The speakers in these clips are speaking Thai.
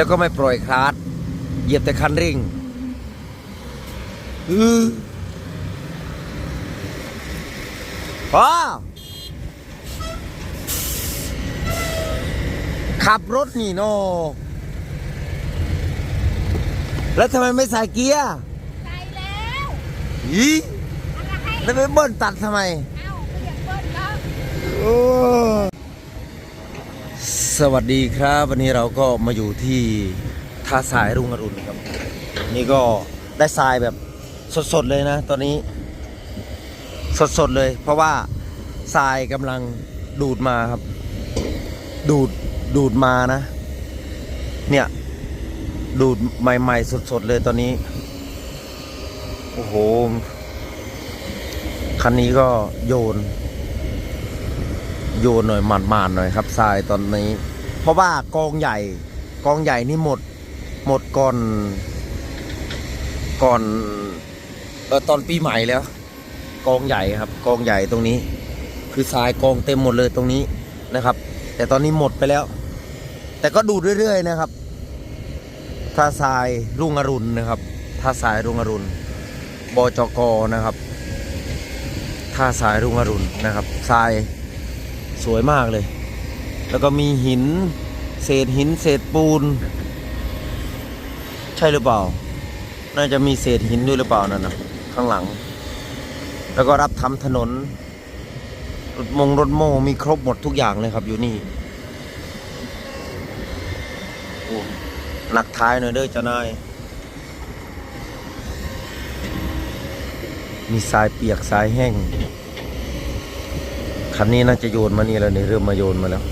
แล้วก็ไม่ปล่อยคลาสเหยียบแต่คันเร่งอื้อพอขับรถนี่โน แล้วทำไมไม่ใส่เกียร์ใส่แล้วอีอะไรให้แล้วไปเบิ้ลตัดทำไม เอ้าก็อยากเบิ้ลเนาะโอ้ สวัสดีครับ วันนี้เราก็มาอยู่ที่ท่าทรายรุ่งอรุณครับ นี่ก็ได้ทรายแบบสดๆเลยนะ ตอนนี้ สดๆเลย เพราะว่าทรายกำลังดูดมาครับ ดูดดูดมานะ เนี่ย ดูดใหม่ๆสดๆเลยตอนนี้ โอ้โห คันนี้ก็โยนโยนหน่อยหมาดๆหน่อยครับทรายตอนนี้ เพราะว่ากองใหญ่กองใหญ่นี่หมดหมดก่อน ก่อนเออตอนปีใหม่แล้ว กองใหญ่ครับ กองใหญ่ตรงนี้ คือทรายกองเต็มหมดเลยตรงนี้นะครับ แต่ตอนนี้หมดไปแล้ว แต่ก็ดูดเรื่อยๆนะครับท่าทรายรุ่งอรุณนะครับท่าทรายรุ่งอรุณบจกนะครับท่าทรายรุ่งอรุณนะครับทรายสวยมากเลย แล้วก็มีหิน เศษหินเศษปูน ใช่หรือเปล่า น่าจะมีเศษหินด้วยหรือเปล่านั่นนะข้างหลัง แล้วก็รับทำถนน รถมงรถโมมีครบหมดทุกอย่างเลยครับอยู่นี่หนักท้ายหน่อยเด้อจ้านายมีทรายเปียกทรายแห้งคันนี้น่าจะโยนมานี่แล้วนี่เริ่มมาโยนมาแล้ว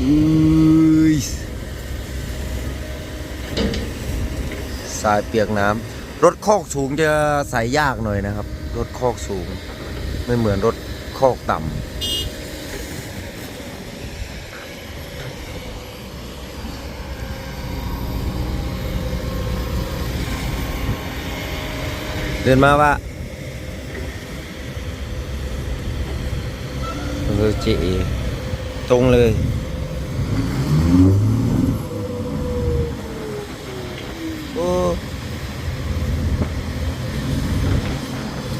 อุ้ยสายเปียกน้ำรถคอกสูงจะใส่ยากหน่อยนะครับ รถคอกสูง ไม่เหมือนรถคอกต่ำเดินมาว่าเออเจตรงเลย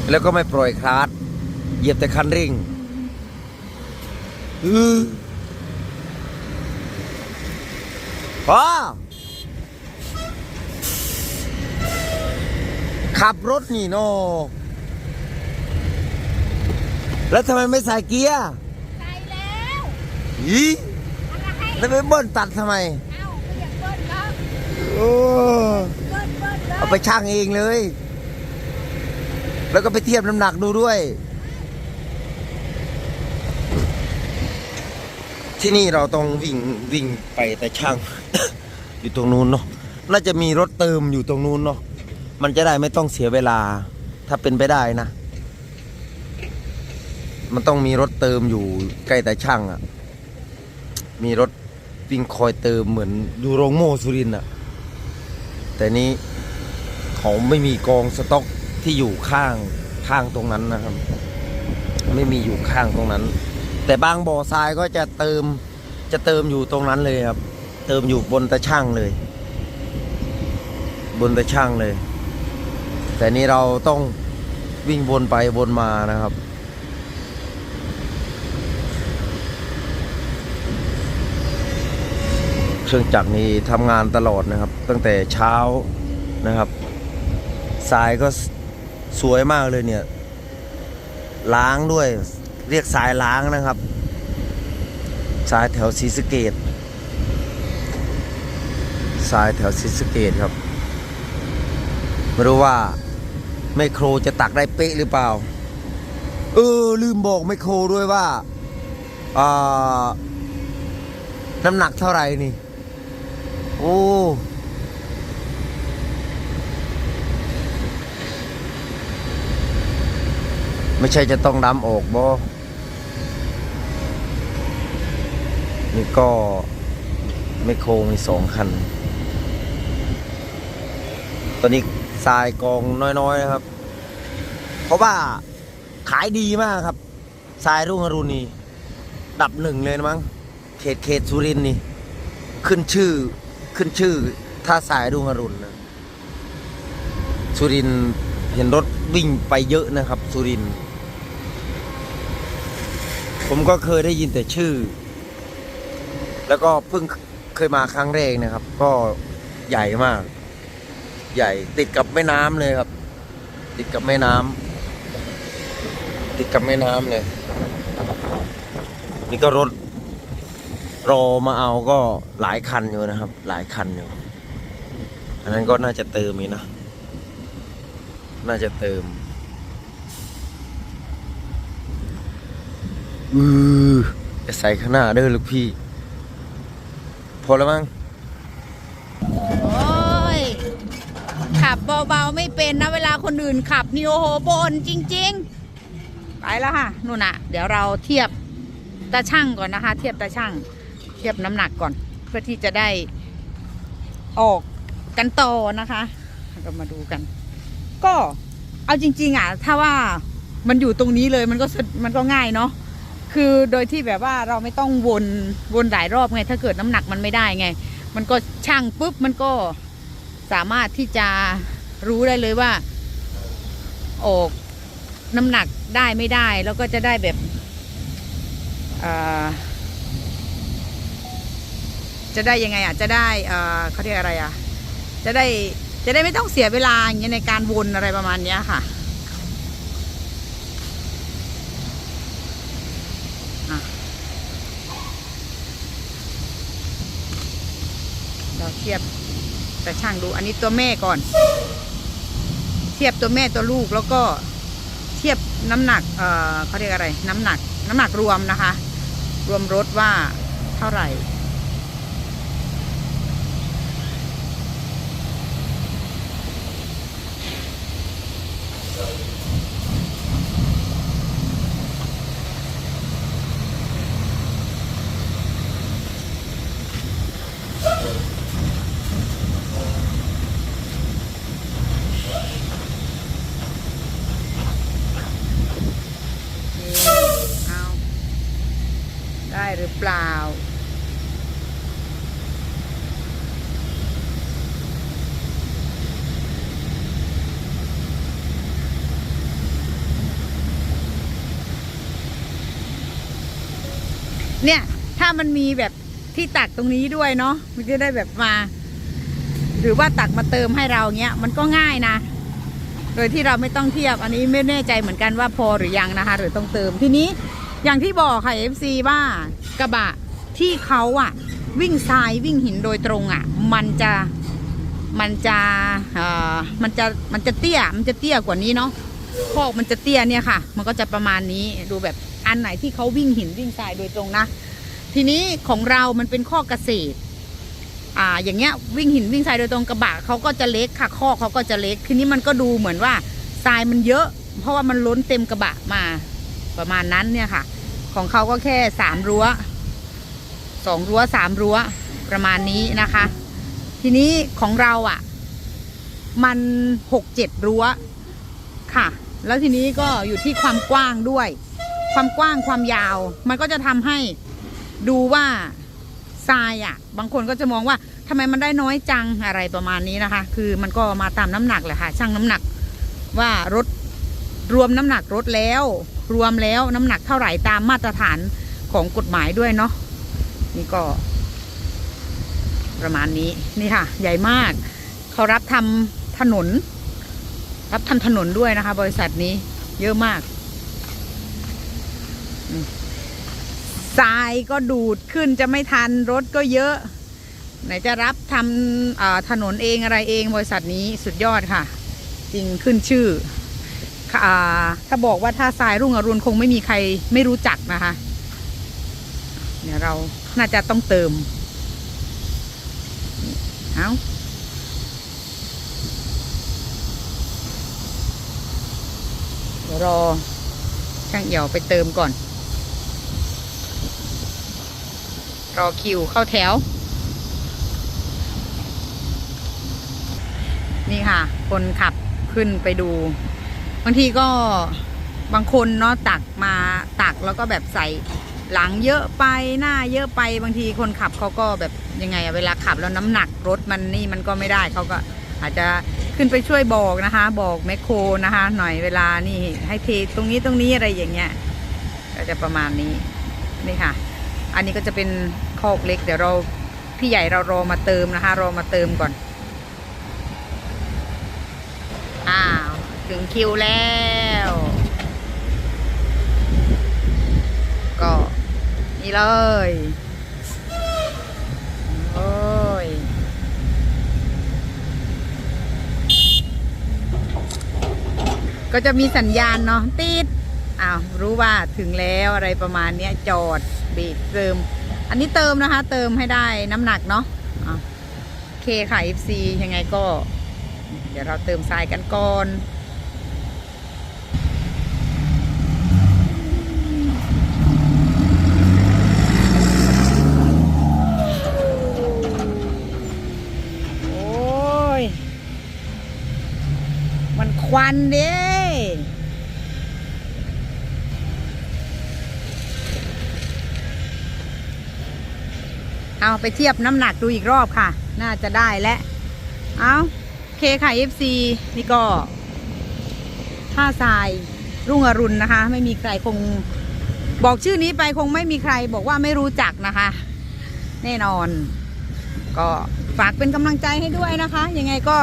แล้วก็ไม่ปล่อยคลาสเหยียบแต่คันเร่งอื้อพอขับรถนี่โน แล้วทำไมไม่ใส่เกียร์ ใส่แล้วอีอะไรให้ แล้วไปเบิ้ลตัดทำไม เอ้าก็อยากเบิ้ลเนาะโอ้เบิ้ลเบิ้ลเลเอายไปช่างเองเลย แล้วก็ไปเทียบน้ำหนักดูด้วย ที่นี่เราต้องวิ่งวิ่งไปแต่ช่าง อยู่ตรงนู้นเนาะ น่าจะมีรถเติมอยู่ตรงนู้นเนาะ มันจะได้ไม่ต้องเสียเวลา ถ้าเป็นไปได้นะ มันต้องมีรถเติมอยู่ใกล้แต่ช่างอะ่ะมีรถ วิ่งคอยเติมเหมือนอยู่โรงโมสุรินอะแต่นี้เขาไม่มีกองสต็อกที่อยู่ข้างข้างตรงนั้นนะครับ ไม่มีอยู่ข้างตรงนั้น แต่บางบ่อทรายก็จะเติมจะเติมอยู่ตรงนั้นเลยครับ เติมอยู่บนตะช่างเลย บนตะช่างเลย แต่นี้เราต้องวิ่งวนไปวนมานะครับ เครื่องจักรนี้ทำงานตลอดนะครับ ตั้งแต่เช้านะครับทรายก็สวยมากเลยเนี่ย ล้างด้วย เรียกสายล้างนะครับสายแถวศรีสะเกดสายแถวศรีสะเกดครับไม่รู้ว่าไมโครจะตักได้เป๊ะหรือเปล่า เออ ลืมบอกไมโครด้วยว่าอ่าน้ำหนักเท่าไหร่นี่ โอ้ไม่ใช่จะต้องดำออกบ่นี่ก็ไม่โครมีสองคัน ตอนนี้ทรายกองน้อยๆนะครับ เพราะว่าขายดีมากครับ ทรายรุ่งอรุณนี่ดับหนึ่งเลยนะมั้ง เขตเขตสุรินนี่ ขึ้นชื่อ ขึ้นชื่อท่าสายรุ่งอรุณนะสุรินเห็นรถวิ่งไปเยอะนะครับ สุรินผมก็เคยได้ยินแต่ชื่อ แล้วก็เพิ่งเคยมาครั้งแรกนะครับ ก็ใหญ่มาก ใหญ่ติดกับแม่น้ำเลยครับ ติดกับแม่น้ำติดกับแม่น้ำเลยนี่ก็รถ รอมาเอาก็หลายคันอยู่นะครับ หลายคันอยู่ อันนั้นก็น่าจะเติมอีกนะ น่าจะเติมอือจะใส่ข้างหน้าเด้อลูกพี่ พอแล้วมั้งโอ้ย ขับเบาๆไม่เป็นนะ เวลาคนอื่นขับนี่โอ้โหบนจริง ๆ ไปแล้วค่ะนู่นน่ะ เดี๋ยวเราเทียบตาช่างก่อนนะคะ เทียบตาช่าง เทียบน้ำหนักก่อน เพื่อที่จะได้ออกกันต่อนะคะเรามาดูกัน ก็เอาจริง ๆอะถ้าว่ามันอยู่ตรงนี้เลยมันก็มันก็ง่ายเนาะคือโดยที่แบบว่าเราไม่ต้องวนวนหลายรอบไง ถ้าเกิดน้ำหนักมันไม่ได้ไง มันก็ช่างปุ๊บมันก็สามารถที่จะรู้ได้เลยว่าออกน้ำหนักได้ไม่ได้ แล้วก็จะได้แบบอ่อ จะได้ยังไงอะจะได้เออเขาเรียกอะไรอะ จะได้จะได้ไม่ต้องเสียเวลาอย่างเงี้ยในการวนอะไรประมาณเนี้ยค่ะอะเราเทียบแต่ช่างดูอันนี้ตัวแม่ก่อน เทียบตัวแม่ตัวลูกแล้วก็เทียบน้ำหนักเอ่อเขาเรียกอะไร น้ำหนัก น้ำหนักรวมนะคะ รวมรถว่าเท่าไหร่ เอา ได้ หรือเปล่า เนี่ย ถ้ามันมีแบบที่ตักตรงนี้ด้วยเนาะมันจะได้แบบมา หรือว่าตักมาเติมให้เราเงี้ย มันก็ง่ายนะโดยที่เราไม่ต้องเทียบอันนี้ไม่แน่ใจเหมือนกันว่าพอหรือยังนะคะ หรือต้องเติมทีนี้ อย่างที่บอกค่ะ FC ว่ากระบะที่เขาอะวิ่งทรายวิ่งหินโดยตรงอะมันจะมันจะเอ่อมันจะมันจะเตี้ยมันจะเตี้ยกว่านี้เนาะคอกมันจะเตี้ยเนี่ยค่ะ มันก็จะประมาณนี้ดูแบบอันไหนที่เขาวิ่งหินวิ่งทรายโดยตรงนะ ทีนี้ของเรามันเป็นข้อกเกษตรอ่าอย่างเงี้ยวิ่งหินวิ่งทรายโดยตรงกระบะเขาก็จะเล็กค่ะข้อเขาก็จะเล็กทีนี้มันก็ดูเหมือนว่าทรายมันเยอะ เพราะว่ามันล้นเต็มกระบะมา ประมาณนั้นเนี่ยค่ะ ของเขาก็แค่สามรั้วสองรั้วสามรั้วประมาณนี้นะคะ ทีนี้ของเราอะ่ะ มันหกเจ็ดรั้วค่ะ แล้วทีนี้ก็อยู่ที่ความกว้างด้วย ความกว้างความยาว มันก็จะทำให้ดูว่าทรายอะ่ะ บางคนก็จะมองว่าทำไมมันได้น้อยจังอะไรประมาณนี้นะคะ คือมันก็มาตามน้ำหนักแหละค่ะช่างน้ำหนักว่ารถรวมน้ำหนักรถแล้ว รวมแล้วน้ำหนักเท่าไหร่ตามมาตรฐานของกฎหมายด้วยเนาะนี่ก็ ประมาณนี้นี่ค่ะ ใหญ่มากเขารับทำถนน รับทำถนนด้วยนะคะ บริษัทนี้เยอะมากทรายก็ดูดขึ้นจะไม่ทันรถก็เยอะ ไหนจะรับทำถนนเองอะไรเองบริษัทนี้สุดยอดค่ะ จริงขึ้นชื่อ ถ้าบอกว่าถ้าทรายรุ่งอรุณคงไม่มีใครไม่รู้จักนะคะเนี่ยเราน่าจะต้องเติม เอาเดี๋ยวรอช่างเอี่ยวไปเติมก่อน รอคิวเข้าแถว นี่ค่ะ คนขับขึ้นไปดู บางทีก็บางคนเนาะตักมาตักแล้วก็แบบใส่หลังเยอะไปหน้าเยอะไปบางทีคนขับเขาก็แบบยังไงเวลาขับแล้วน้ำหนักรถมันนี่มันก็ไม่ได้เขาก็อาจจะขึ้นไปช่วยบอกนะคะ บอกแมคโครนะคะ หน่อยเวลานี่ให้เทตรงนี้ตรงนี้อะไรอย่างเงี้ยก็จะประมาณนี้นี่ค่ะ อันนี้ก็จะเป็นคอกเล็ก เดี๋ยวเราพี่ใหญ่เรารอมาเติมนะคะ รอมาเติมก่อน อ้าว ถึงคิวแล้ว ก็นี่เลยโอ้ยก็จะมีสัญญาณเนาะติดอ้าวรู้ว่าถึงแล้วอะไรประมาณเนี้ยจอดเบรกเติม อันนี้เติมนะคะ เติมให้ได้น้ำหนักเนาะอะโอเคค่ะ FC ยังไงก็ เดี๋ยวเราเติมทรายกันก่อน โอ้ย มัน ควันเด้เอาไปเทียบน้ำหนักดูอีกรอบค่ะ น่าจะได้แล้วเอาเคค่ะ FC นี่ก็ท่าทรายรุ่งอรุณนะคะ ไม่มีใครคงบอกชื่อนี้ไปคงไม่มีใครบอกว่าไม่รู้จักนะคะ แน่นอน ก็ฝากเป็นกำลังใจให้ด้วยนะคะ ยังไงก็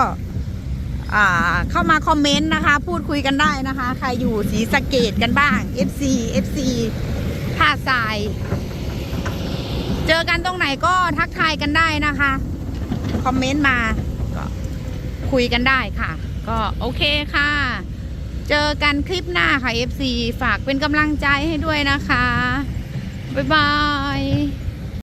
เข้ามาคอมเมนต์นะคะ พูดคุยกันได้นะคะ ใครอยู่สีสะเกตกันบ้าง FC FC ท่าทราย เจอกันตรงไหนก็ทักทายกันได้นะคะ คอมเมนต์มาก็คุยกันได้ค่ะ ก็โอเคค่ะ เจอกันคลิปหน้าค่ะ FC ฝากเป็นกำลังใจให้ด้วยนะคะ บ๊ายบาย